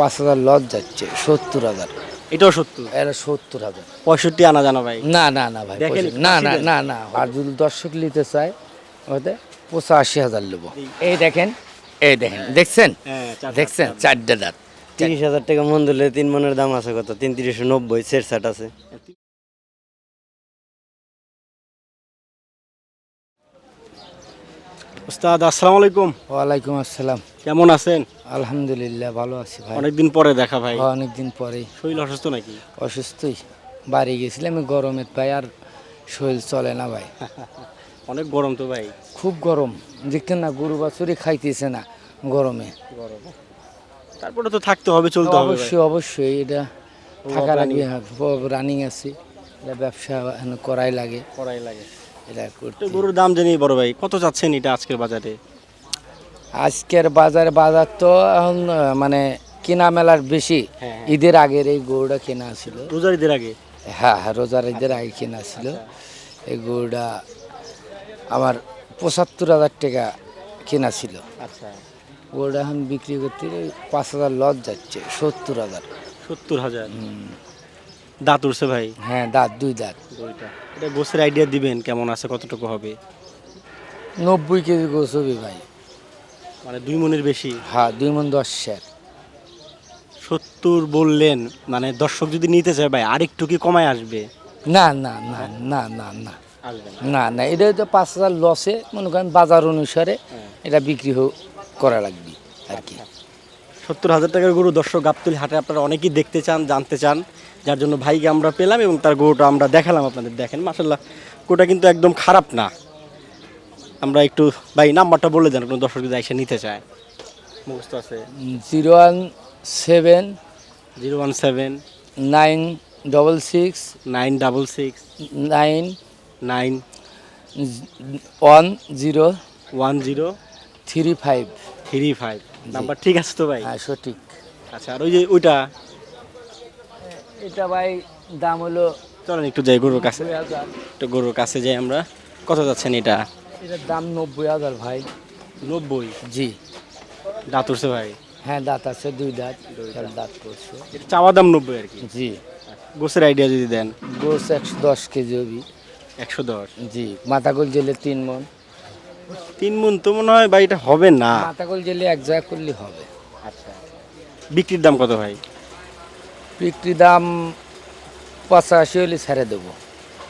পাঁচ হাজার লস যাচ্ছে সত্তর হাজার। এটাও সত্তর? এটা সত্তর হাজার। পঁয়ষট্টি আনা জানা ভাই? না না না ভাই না না না না আর যদি দর্শক নিতে চায় ওতে পঁচাশি হাজার নেব। এই দেখেন এই দেখেন দেখছেন? হ্যাঁ, দেখছেন? চারটে দাঁত। তিরিশ হাজার টাকা মন দিলে তিন মনের দাম আছে কত? তিন তিরিশশো নব্বই সেট সেট আছে উস্তাদ আসসালামু আলাইকুম। ওয়ালাইকুম আসসালাম। কেমন আছেন? আলহামদুলিল্লাহ ভালো আছি ভাই। অনেকদিন পরে দেখা ভাই। অনেকদিন পরে শরীর অসুস্থ নাকি? অসুস্থই। বাড়ি গেছিলাম এই গরমের ভাই আর শরীর চলে না ভাই। অনেক গরম তো ভাই। খুব গরম। দেখতেন না গরু বাছুরি খাইতেছে না গরমে। গরম। তারপরে তো থাকতে হবে চলতে হবে ভাই। অবশ্যই অবশ্যই এটা থাকা লাগবে রানিং আছে। এটা ব্যবসা করাই লাগে। করাই লাগে। এটা করতে গরুর দাম জানি বড় ভাই কত চাচ্ছেন এটা আজকের বাজারে? আজকের বাজারে বাজার তো এখন মানে কেনা মেলার বেশি। হ্যাঁ। ঈদের আগের এই গরুটা কেনা ছিল। রোজার ঈদের আগে? হ্যাঁ হ্যাঁ রোজার ঈদের আগে কেনা ছিল। এই গরুটা আমার পঁচাত্তর হাজার টাকা কেনা ছিল। আচ্ছা। গরুটা এখন বিক্রি করতে পাঁচ হাজার লস যাচ্ছে সত্তর হাজার। সত্তর হাজার? দাঁত উঠছে ভাই? হ্যাঁ দাঁত দুই দাঁত। দুইটা। এটা গোসের আইডিয়া দিবেন কেমন আছে কতটুকু হবে? নব্বই কেজি গোছ হবে ভাই। মানে দুই মনের বেশি? হ্যাঁ দুই মন দশ শের। সত্তর বললেন মানে দর্শক যদি নিতে চায় ভাই আরেকটু কি কমায় আসবে? না না না না না না। না। না এটা তো পাঁচ হাজার লসে মনে করেন বাজার অনুসারে এটা বিক্রি করা লাগবে আর কি। সত্তর হাজার টাকার গরু দর্শক গাবতলি হাটে আপনারা অনেকেই দেখতে চান জানতে চান। যার জন্য ভাইকে আমরা পেলাম এবং তার গরুটা আমরা দেখালাম আপনাদের দেখেন মাসাল্লাহ গরুটা কিন্তু একদম খারাপ না। আমরা একটু ভাই নাম্বারটা বলে দেন কোনো দর্শক যদি এসে নিতে চায়। মুখস্থ আছে? Zero one seven zero one seven nine double six nine double six nine nine one zero one zero three five three five. Number ঠিক আছে তো ভাই? হ্যাঁ সঠিক। আচ্ছা আর ওই যে ওইটা? এটা ভাই দাম হলো চলেন একটু যাই গরুর কাছে। একটু গরুর কাছে যাই আমরা। কত যাচ্ছেন এটা? এটার দাম নব্বই হাজার ভাই। নব্বই? জি। দাঁত উঠছে ভাই? হ্যাঁ দাঁত আছে দুই দাঁত। দাঁত। করছে চাওয়া দাম নব্বই আর কি? জি। গোসের আইডিয়া যদি দেন। গোস একশো দশ কেজি হবি। একশো দশ? জি। মাথাগোল জেলে তিন মন। তিন মন তো মনে হয় ভাই এটা হবে না। মাথাগোল জেলে এক জায়গা করলে হবে। আচ্ছা। বিক্রির দাম কত ভাই? বিক্রি দাম পঁচাশি হলে ছেড়ে দেবো।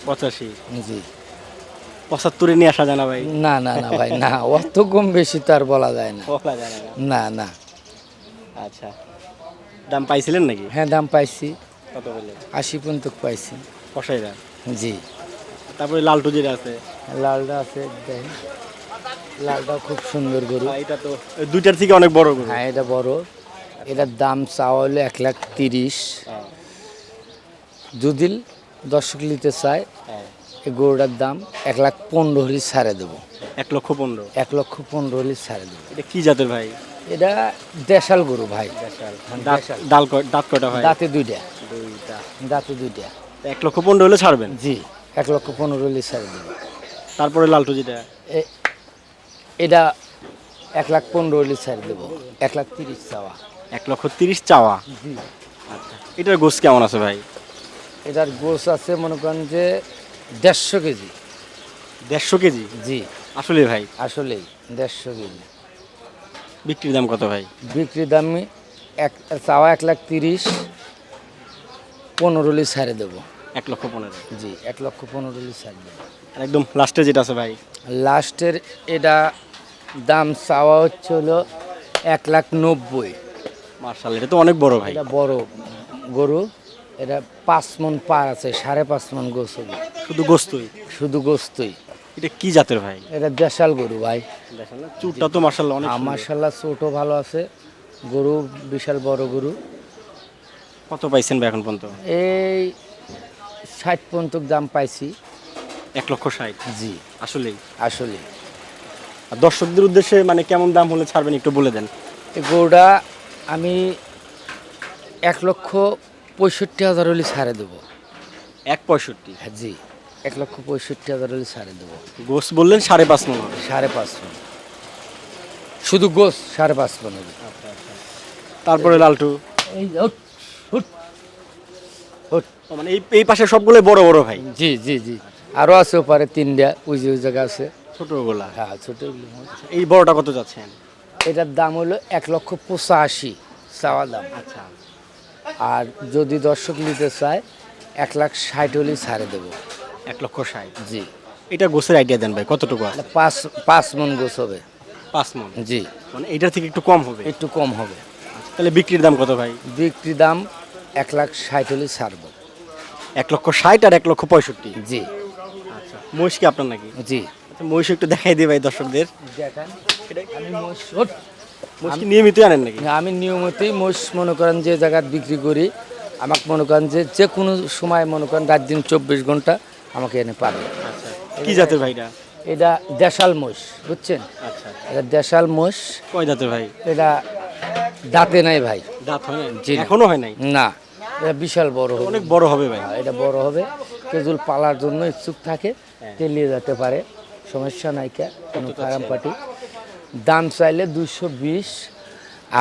পঁচাশি? জি। পঁচাত্তরে নিয়ে আসা জানা ভাই? না না না ভাই না অত কম বেশি তো আর বলা যায় না। বলা না না না। আচ্ছা। দাম পাইছিলেন নাকি? হ্যাঁ দাম পাইছি। কত বলে আশি পর্যন্ত পাইছি। কষাই দাম? জি। তারপরে লালটু যেটা আছে? লালটা আছে লালটা খুব সুন্দর গরু। এটা তো দুইটার থেকে অনেক বড় গরু। হ্যাঁ এটা বড়। এটার দাম চাওয়া হলো এক লাখ তিরিশ। হ্যাঁ, যদি দর্শক নিতে চায় হ্যাঁ। এই গরুটার দাম এক লাখ পনেরো হলে ছাড়ে দেবো। এক লক্ষ পনেরো? এক লক্ষ পনেরো হলে ছাড়ে দেবো। এটা কি জাতের ভাই? এটা দেশাল গরু ভাই। ডাল ক- দাঁত কয়টা ভাই দাঁতে দুইটা। দুইটা। দাঁতে দুইটা। এক লক্ষ পনেরো হলে ছাড়বেন? জি এক লক্ষ পনেরো হলে ছাড়ে দেবো। তারপরে লালটু যেটা? এ- এটা এক লাখ পনেরো হলে ছাড়ে দেবো। এক লাখ তিরিশ চাওয়া। এক লক্ষ তিরিশ চাওয়া। জি। আচ্ছা এটার গোস কেমন আছে ভাই? এটার গোস আছে মনে করেন যে দেড়শো কেজি। দেড়শো কেজি? জি। আসলে ভাই? আসলেই দেড়শো কেজি। বিক্রির দাম কত ভাই? বিক্রি দামি এক চাওয়া এক লাখ তিরিশ পনেরো হলে ছাড়ে দেবো। এক লক্ষ পনেরো। জি এক লক্ষ পনেরো হলে ছাড়ে দেবো। আর একদম লাস্টে যেটা আছে ভাই? লাস্টের এটা দাম চাওয়া হচ্ছে হলো এক লাখ নব্বই। মার্শাল এটা তো অনেক বড় ভাই। এটা বড় গরু এটা পাঁচ মন পার আছে সাড়ে পাঁচ মন গোস শুধু গোস্তই? শুধু গোস্তই। এটা কি জাতের ভাই? এটা দেশাল গরু ভাই। চুরটা তো মার্শাল অনেক সুন্দর। মার্শাল্লাহ চোটও ভালো আছে। গরু বিশাল বড় গরু। কত পাইছেন ভাই এখন পর্যন্ত? এই ষাট পর্যন্ত দাম পাইছি। এক লক্ষ ষাট? জি। আসলেই? আসলে দর্শকদের উদ্দেশ্যে মানে কেমন দাম হলে ছাড়বেন একটু বলে দেন। এই গরুটা আমি এক লক্ষ পঁয়ষট্টি হাজার হলে ছাড়ে দেবো। এক পঁয়ষট্টি? হ্যাঁ জি। এক লক্ষ পঁয়ষট্টি হাজার হলে ছাড়ে দেবো। গোস বললেন সাড়ে পাঁচ মন। হবে। সাড়ে পাঁচ মন। শুধু গোস সাড়ে পাঁচ মন হবে। তারপরে লালটু? এই উঠ। ও মানে এই এই পাশে সবগুলোই বড় বড় ভাই? জি জি জি। আরও আছে ওপারে তিনটা ওই যে ওই জায়গা আছে। ছোটগুলা? হ্যাঁ ছোটো এই বড়টা কত যাচ্ছেন? এটার দাম হলো এক লক্ষ পঁচাশি চাওয়া দাম। আচ্ছা। আর যদি দর্শক নিতে চায় এক লাখ ষাট হলেই ছাড়ে দেবো। এক লক্ষ ষাট? জি। এটা গোছের আইডিয়া দেন ভাই কতটুকু আছে? পাঁচ পাঁচ মন গোছ হবে। পাঁচ মন? জি। মানে এটার থেকে একটু কম হবে? একটু কম হবে। আচ্ছা, তাহলে বিক্রির দাম কত ভাই? বিক্রির দাম এক লাখ ষাট হলেই ছাড়বো। এক লক্ষ ষাট আর এক লক্ষ পঁয়ষট্টি? জি। আচ্ছা মহিষ কি আপনার নাকি? জি। আচ্ছা মহিষ একটু দেখাই দিই ভাই দর্শকদের। দেখেন। আমি মোষ কি নিয়মিত আনেন নাকি? আমি নিয়মিতই মোষ মনে করেন যে জায়গায় বিক্রি করি। আমাকে মনে করেন যে যে কোনো সময় মনে করেন রাত দিন চব্বিশ ঘণ্টা আমাকে এনে পাবে। আচ্ছা কি জাতের ভাইটা? এটা দেশাল মোষ বুঝছেন? আচ্ছা। এটা দেশাল মোষ। কয় জাতের ভাই? এটা দাঁতে নাই ভাই। দাঁত হয় জি না। এখনও হয় নাই? না এটা বিশাল বড় হবে। অনেক বড় হবে ভাই। হ্যাঁ, এটা বড় হবে। কেজুল পালার জন্য ইচ্ছুক থাকে তেলিয়ে যেতে পারে। সমস্যা নাই কে কোনো খারাপ পাটি দাম চাইলে দুশো বিশ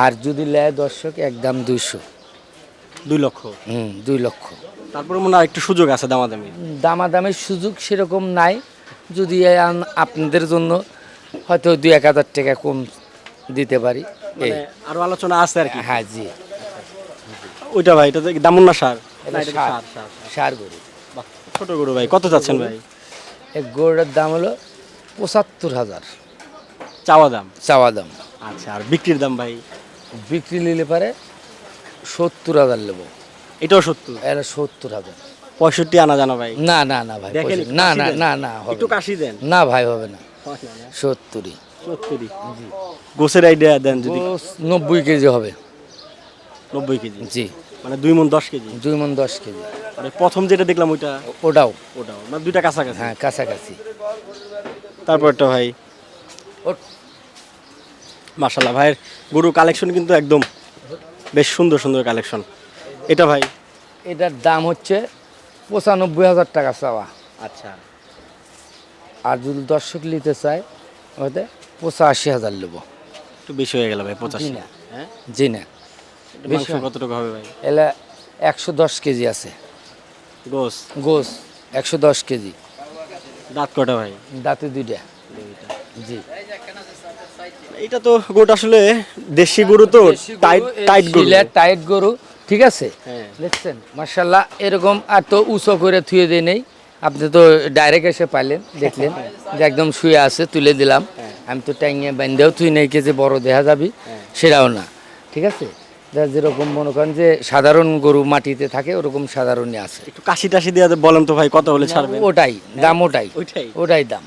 আর যদি লেয় দর্শক একদম দুইশো। দুই লক্ষ? হুম দুই লক্ষ। তারপরে মনে হয় একটু সুযোগ আছে দামাদামি। দামাদামের সুযোগ সেরকম নাই। যদি আপনাদের জন্য হয়তো দুই এক হাজার টাকা কম দিতে পারি। মানে আরও আলোচনা আছে আর কি। হ্যাঁ জি। ওইটা ভাই এটা দামুন না সার? সার। গরু। ছোট গরু ভাই কত চাচ্ছেন ভাই? এই গরুটার দাম হলো পঁচাত্তর হাজার। চাওয়া দাম? চাওয়া দাম। আচ্ছা আর বিক্রির দাম ভাই? বিক্রি নিলে পারে সত্তর হাজার নেব। এটাও সত্তর? এটা সত্তর হাজার। পঁয়ষট্টি আনা জানো ভাই? না না না ভাই দেখেন না না না না একটু কাশি দেন। না ভাই হবে না। সত্তরই। সত্তরই? গোছের আইডিয়া দেন যদি। নব্বই কেজি হবে। নব্বই কেজি? জি। মানে দুই মন দশ কেজি? দুই মন দশ কেজি। মানে প্রথম যেটা দেখলাম ওইটা? ওটাও। ওটাও। মানে দুইটা কাছাকাছি? হ্যাঁ কাছাকাছি। তারপরটা ভাই? মাশাল্লাহ ভাইয়ের গরু কালেকশন কিন্তু একদম বেশ সুন্দর সুন্দর কালেকশন এটা ভাই? এটার দাম হচ্ছে পঁচানব্বই হাজার টাকা চাওয়া। আচ্ছা। আর যদি দর্শক নিতে চায় ওতে পঁচাশি হাজার নেব। একটু বেশি হয়ে গেল ভাই পঁচাশি। না। হ্যাঁ? জি না। এটা বেশি কতটুকু হবে ভাই? এলা একশো দশ কেজি আছে। গোস? গোস একশো দশ কেজি। দাঁত কটা ভাই? দাঁতে দুইটা। জি। এটা তো আসলে দেশি গরু তো টাইট টাইট গরু। টাইট গরু ঠিক আছে? হ্যাঁ। দেখছেন মার্শাল্লাহ এরকম আর তো উঁচু করে থুয়ে দিয়ে নেই। আপনি তো ডাইরেক্ট এসে পাইলেন দেখলেন যে একদম শুয়ে আছে তুলে দিলাম। হ্যাঁ। আমি তো ট্যাঙ্গে বান্ধেও তুই নেই যে বড় দেখা যাবি সেটাও না ঠিক আছে? যা যেরকম মনে করেন যে সাধারণ গরু মাটিতে থাকে ওরকম সাধারণই আছে। একটু কাশি টাশি দিয়ে বলেন তো ভাই কত হলে ছাড়বে ওটাই দাম ওটাই। ওইটাই। ওটাই দাম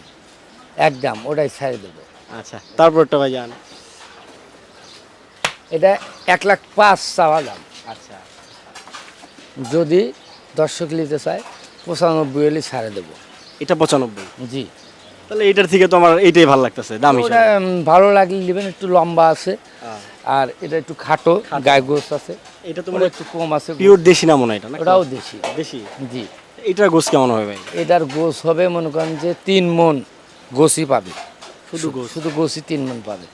এক দাম ওটাই ছাড়ে দেবো। আচ্ছা। তারপরটা ভাই যান এটা এক লাখ পাঁচ চাওয়া দাম। আচ্ছা। যদি দর্শক নিতে চায় পঁচানব্বই হলে ছাড়ে দেবো। এটা পঁচানব্বই? জি। তাহলে এটার থেকে তো আমার এইটাই ভালো লাগতেছে দাম ভালো লাগলে নেবেন একটু লম্বা আছে। আর এটা একটু খাটো গায়ে গোস আছে। এটা তোমার মানে একটু কম আছে। পিওর দেশি না মনে হয় এটা না ওটাও দেশি। দেশি? জি। এটার গোস কেমন হবে ভাই? এটার গোস হবে মনে করেন যে তিন মন গোসই পাবে। শুধু গোস শুধু গোসই তিন মন পাবে।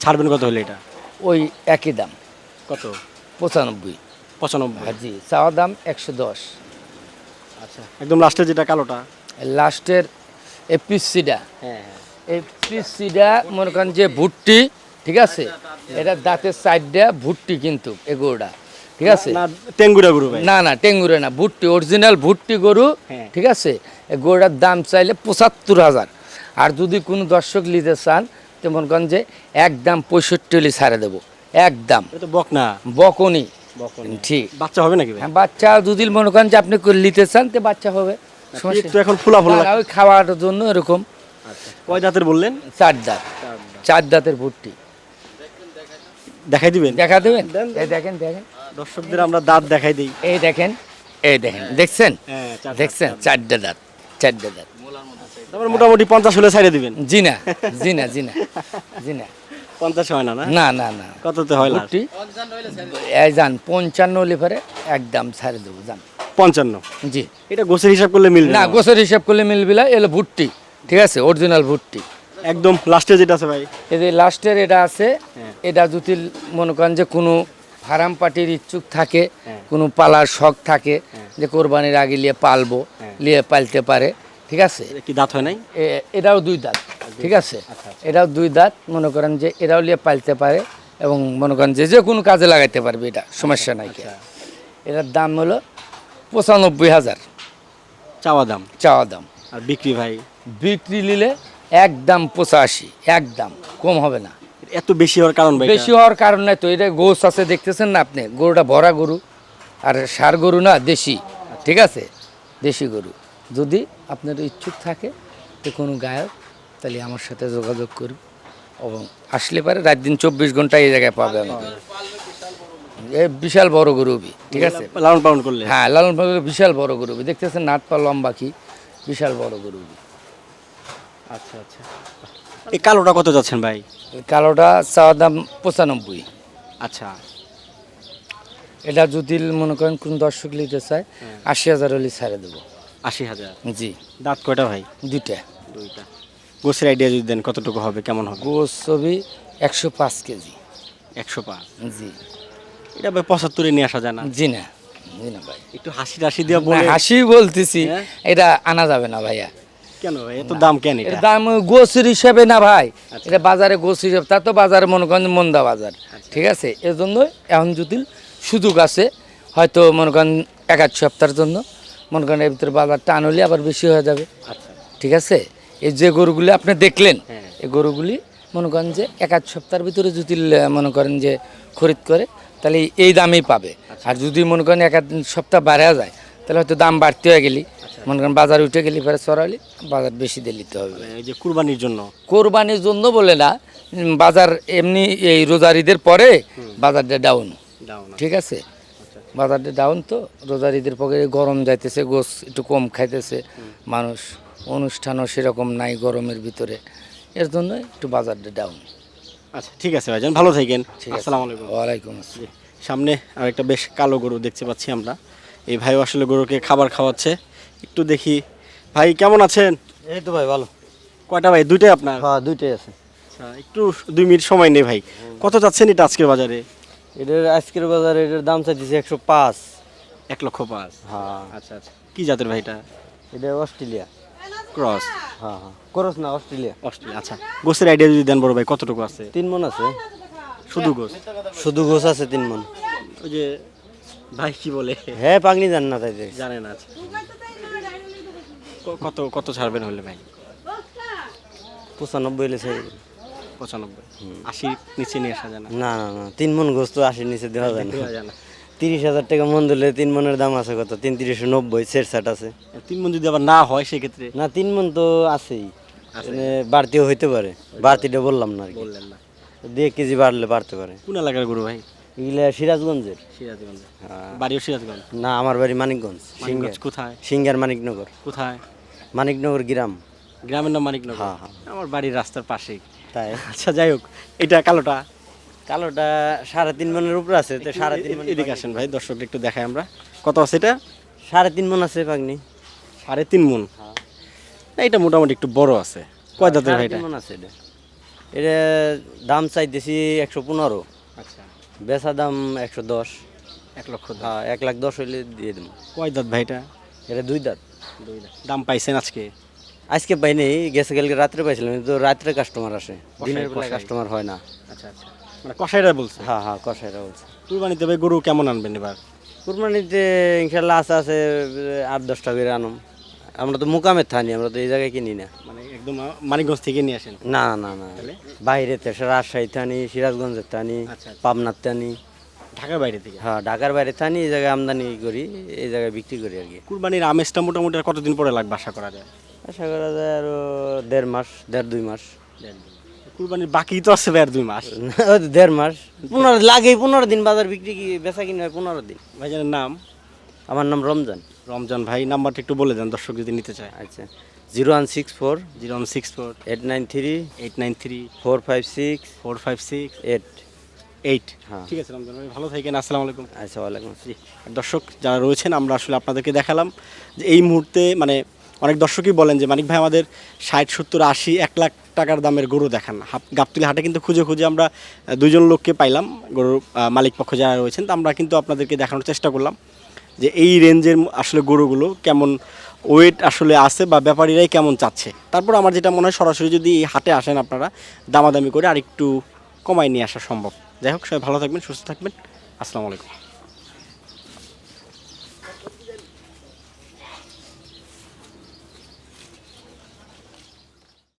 ছাড়বেন কত হলে এটা? ওই একই দাম। কত? পঁচানব্বই। পঁচানব্বই। আর জি চাওয়া দাম একশো দশ। আচ্ছা একদম লাস্টে যেটা কালোটা? লাস্টের এপিসিটা হ্যাঁ এই পিসিটা মনে করেন যে ভুট্টি ঠিক আছে? এটা দাঁতের সাইডটা ভুট্টি কিন্তু এগুলোটা ঠিক আছে? না টেঙ্গুরা গরু না না টেঙ্গুরে না ভুট্টি অরিজিনাল ভুট্টি গরু হ্যাঁ। ঠিক আছে? গরুটার দাম চাইলে পঁচাত্তর হাজার। আর যদি কোনো দর্শক নিতে চান তো মনে করেন যে একদম পঁয়ষট্টি হলে ছাড়ে দেবো। একদম। বকনি। বকন। ঠিক। বাচ্চা হবে নাকি হ্যাঁ বাচ্চা যদি মনে করেন যে আপনি নিতে চান তো বাচ্চা হবে। এখন ফুলা ফুলা ওই খাওয়ার জন্য এরকম। আচ্ছা কয় দাঁতের বললেন? চার দাঁত। চার দাঁতের ভুট্টি। দেখাই দিবেন? দেখা দেবেন? এই দেখেন দেখেন। দর্শকদের আমরা দাঁত দেখাই দিই। এই দেখেন এই দেখেন। দেখছেন? হ্যাঁ চার দেখছেন? চারটে দাঁত চারটে দাঁত। তারপরে মোটামুটি পঞ্চাশ হলে ছাড়ে দিবেন। জি না জি না জি না জি না। পঞ্চাশ হয় না না? না না কততে হয় লাস্ট যান পঞ্চান্ন লিভারে একদম ছাড়ে দেবো যান। পঞ্চান্ন? জি। এটা গোছের হিসাব করলে মিলবে না না? গোসের হিসাব করলে মিলবে না এলো ভুট্টি ঠিক আছে অরিজিনাল ভুট্টি একদম লাস্টে যেটা আছে ভাই। এই যে লাস্টের এটা আছে হ্যাঁ। এটা যদি মনে করেন যে কোনো ফার্ম পার্টির ইচ্ছুক থাকে হ্যাঁ। কোনো পালার শখ থাকে যে কোরবানির আগে নিয়ে পালবো হ্যাঁ। নিয়ে পালতে পারে ঠিক আছে? কি দাঁত হয় নাই? এটাও দুই দাঁত ঠিক আছে? আচ্ছা, এটাও দুই দাঁত মনে করেন যে এরাও নিয়ে পালতে পারে এবং মনে করেন যে যে কোনো কাজে লাগাইতে পারবে এটা সমস্যা নাই। আচ্ছা। এটার দাম হলো পঁচানব্বই হাজার। চাওয়া দাম? চাওয়া দাম। আর বিক্রি ভাই? বিক্রি নিলে একদম পঁচাশি একদম কম হবে না। এত বেশি হওয়ার কারণ বেশি হওয়ার কারণ নাই তো এটা গোস আছে দেখতেছেন না আপনি? গরুটা ভরা গরু আর সার গরু না দেশি ঠিক আছে? দেশি গরু। যদি আপনার ইচ্ছুক থাকে তো কোনো গায়ক তাহলে আমার সাথে যোগাযোগ করুন। এবং আসলে পারে রাত দিন চব্বিশ ঘণ্টা এই জায়গায় পাবে আমাকে এ বিশাল বড় গরুবি ঠিক আছে? লালন পালন করলে? হ্যাঁ লালন পালনের বিশাল বড় গরুবি। দেখতেছেন নাট পা লম্বা কি? বিশাল বড় গরুবি। আচ্ছা আচ্ছা। এই কালোটা কত যাচ্ছেন ভাই? কালোটা চাওয়া দাম পঁচানব্বই। আচ্ছা। এটা যদি মনে করেন কোন দর্শক নিতে চায় আশি হাজার হলে ছাড়ে দেবো। আশি হাজার। জি। দাঁত কয়টা ভাই? দুইটা। দুইটা। গোসের আইডিয়া যদি দেন কতটুকু হবে কেমন হবে? গোস ছবি একশো পাঁচ কেজি। একশো পাঁচ। জি। এটা ভাই পঁচাত্তরে নিয়ে আসা যায় না? জি না জি না ভাই। একটু হাসি টাসি দিয়ে বলে হাসি বলতেছি হ্যাঁ? এটা আনা যাবে না ভাইয়া। কেন ভাই? এত দাম কেন এটা? দাম গোসের হিসাবে না ভাই। এটা বাজারে গোস হিসাবে তা তো বাজারে মনে করেন মন্দা বাজার। ঠিক আছে? এর জন্য এখন যদি সুযোগ আছে হয়তো মনে করেন এক আধ সপ্তাহের জন্য মনে করেন এর ভিতরে বাজার টান হলে আবার বেশি হয়ে যাবে। আচ্ছা। ঠিক আছে? এই যে গরুগুলি আপনি দেখলেন হ্যাঁ। এই গরুগুলি মনে করেন যে এক আধ সপ্তাহের ভিতরে যদি মনে করেন যে খরিদ করে তাহলে এই দামেই পাবে। আর যদি মনে করেন এক আধ সপ্তাহ বাড়া যায় তাহলে হয়তো দাম বাড়তে হয়ে গেলি। মনে করেন বাজার উঠে গেলি পরে চড়ালি বাজার বেশি দিয়ে নিতে হবে। মানে এই যে কুরবানির জন্য? কোরবানির জন্য বলে না বাজার এমনি এই রোজার ঈদের পরে বাজারটা ডাউন ঠিক আছে? বাজারটা ডাউন তো রোজার ঈদের পরে গরম যাইতেছে গোস একটু কম খাইতেছে মানুষ। অনুষ্ঠানও সেরকম নাই গরমের ভিতরে। এর জন্য একটু বাজারটা ডাউন আচ্ছা ঠিক আছে ভাইজান ভালো থাকেন। ঠিক আছে। আসসালামু আলাইকুম। ওয়ালাইকুম আসসালাম। সামনে আর একটা বেশ কালো গরু দেখতে পাচ্ছি আমরা। এই ভাই আসলে গরুকে খাবার খাওয়াচ্ছে। একটু দেখি। ভাই কেমন আছেন? এই তো ভাই ভালো। কয়টা ভাই? দুইটাই আপনার? হ্যাঁ দুইটাই আছে। আচ্ছা একটু দুই মিনিট সময় নেই ভাই। কত যাচ্ছেন এটা আজকের বাজারে? এটার আজকের বাজারে এটার দাম চাইতেছে একশো পাঁচ। এক লক্ষ পাঁচ। হ্যাঁ। আচ্ছা আচ্ছা। কি জাতের ভাই এটা? এটা অস্ট্রেলিয়া। ক্রস। হ্যাঁ হ্যাঁ। করস না অস্ট্রেলিয়া। অস্ট্রেলিয়া আচ্ছা। গোসের আইডিয়া যদি দেন বড় ভাই কতটুকু আছে? তিন মন আছে। শুধু গোস? শুধু গোছ আছে তিন মন। ওই যে ভাই কি বলে? হ্যাঁ পাগনি জান না তাইতে জানেন আচ্ছা। ক- কত কত ছাড়বেন হলে ভাই? পঁচানব্বই হলে। পঁচানব্বই। আশির নিচে নিয়ে আসা যায় না। না না না তিন মন গোছ আশির নিচে দেওয়া যায় না। দেওয়া যায় না। তিরিশ হাজার টাকা মন দিলে তিন মনের দাম আছে কত? তিন তিরিশশো নব্বই আছে। তিন মন যদি আবার না হয় সেক্ষেত্রে? না তিন মন তো আছেই। বাড়তিও হইতে পারে। বাড়তিটা বললাম না বললেন দুই কেজি বাড়লে বাড়তে পারে। কোন এলাকার গরু ভাই? এগুলা সিরাজগঞ্জের। সিরাজগঞ্জ হ্যাঁ। বাড়িও সিরাজগঞ্জ? না আমার বাড়ি মানিকগঞ্জ সিঙ্গার। কোথায়? সিঙ্গার মানিকনগর। কোথায়? মানিকনগর গ্রাম। গ্রামের নাম মানিকনগর? হ্যাঁ, হ্যাঁ। আমার বাড়ির রাস্তার পাশেই। তাই? আচ্ছা যাই হোক এটা কালোটা? কালোটা সাড়ে তিন মনের উপরে আছে তো সাড়ে তিন মন এদিকে আসেন ভাই দর্শক একটু দেখাই আমরা। কত আছে এটা? সাড়ে তিন মন আছে পাগনি। সাড়ে তিন মন? না এটা মোটামুটি একটু বড় আছে। কয় দাঁতের ভাই এটা? মন আছে এটা। এটা দাম চাইতেছি একশো পনেরো। আচ্ছা। বেচা দাম একশো দশ। এক লক্ষ হ্যাঁ এক লাখ দশ হইলে দিয়ে দেবো। কয় দাঁত ভাই এটা? এটা দুই দাঁত। দুই দাঁত। দাম পাইছেন আজকে? আজকে পাইনি গেছে কালকে রাত্রে পাইছিলাম কিন্তু রাত্রে কাস্টমার আসে। দিনের বেলা কষাই। কাস্টমার হয় না। আচ্ছা আচ্ছা। মানে কষাইরা বলছে? হ্যাঁ হ্যাঁ কষাইরা বলছে। কুরবানিতে ভাই গরু কেমন আনবেন এবার? কুরবানিতে ইনশাল্লাহ আছে আছে আট দশটা করে আনম। আমরা তো মুকামের থানি আমরা তো এই জায়গায় কিনি না। মানে একদম মানিকগঞ্জ থেকে নিয়ে আসেন? না না না। বাইরে থেকে রাজশাহী থানি সিরাজগঞ্জের থানি আচ্ছা, আচ্ছা। পাবনার থানি। ঢাকার বাইরে থেকে? হ্যাঁ ঢাকার বাইরে থানি এই জায়গায় আমদানি করি এই জায়গায় বিক্রি করি আর কি। কুরবানির আমেজটা মোটামুটি কতদিন পরে লাগবে আশা করা যায়? আশা করা যায় আরও দেড় মাস দেড় দুই মাস। কুরবানির বাকি তো আছে আর দুই মাস। দেড় মাস। পনেরো লাগেই পনেরো দিন বাজার বিক্রি কি বেচা কিনে হয় পনেরো দিন। ভাইজানের নাম? আমার নাম রমজান। রমজান ভাই নাম্বারটা একটু বলে দেন দর্শক যদি নিতে চায়। আচ্ছা। Zero one six four zero one six four eight nine three eight nine three four five six four five six eight. Eight. হ্যাঁ। ঠিক আছে রমজান ভাই ভালো থাকেন আসসালামু আলাইকুম। আচ্ছা ওয়ালাইকুম জি। আর দর্শক যারা রয়েছেন আমরা আসলে আপনাদেরকে দেখালাম যে এই মুহূর্তে মানে অনেক দর্শকই বলেন যে মানিক ভাই আমাদের ষাট, সত্তর, আশি, এক লাখ টাকার দামের গরু দেখান। গাবতলি হাটে কিন্তু খুঁজে খুঁজে আমরা দুজন লোককে পাইলাম, গরুর মালিক পক্ষ যারা রয়েছেন, তো আমরা কিন্তু আপনাদেরকে দেখানোর চেষ্টা করলাম যে এই রেঞ্জের আসলে গরুগুলো কেমন ওয়েট আসলে আছে বা ব্যাপারীরাই কেমন চাচ্ছে। তারপর আমার যেটা মনে হয় সরাসরি যদি এই হাটে আসেন আপনারা, দামাদামি করে আর একটু কমায় নিয়ে আসা সম্ভব। যাই হোক, সবাই ভালো থাকবেন, সুস্থ থাকবেন। আসসালামু আলাইকুম।